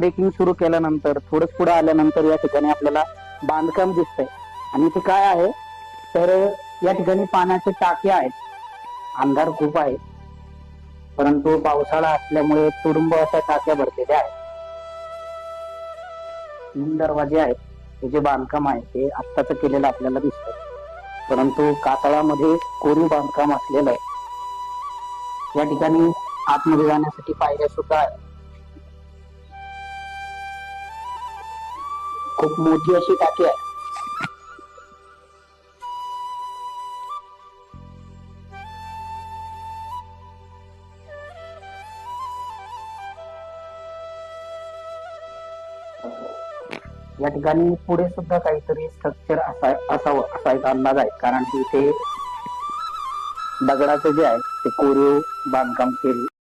Breaking सुरू केल्यानंतर थोडंच पुढे आल्यानंतर या ठिकाणी आपल्याला बांधकाम दिसतंय. आणि ते काय आहे? तर या ठिकाणी पाण्याचे टाके आहेत. अंधार खूप आहे. परंतु पावसाळा असल्यामुळे तुडुंब अशा टाक्या भरलेल्या आहेत. तीन दरवाजे आहेत. हे जे बांधकाम आहे ते आत्ताच केलेलं आपल्याला दिसतंय. परंतु कातळामध्ये कोरीव बांधकाम असलेलं आहे. या ठिकाणी आतमध्ये जाण्यासाठी पायऱ्या सुद्धा आहेत. खूप मोठी अशी टाकी आहे. या ठिकाणी पुढे सुद्धा काहीतरी स्ट्रक्चर असा असावं असा एक अंदाज आहे. कारण की इथे दगडाचं जे आहे ते कोरीव बांधकाम केले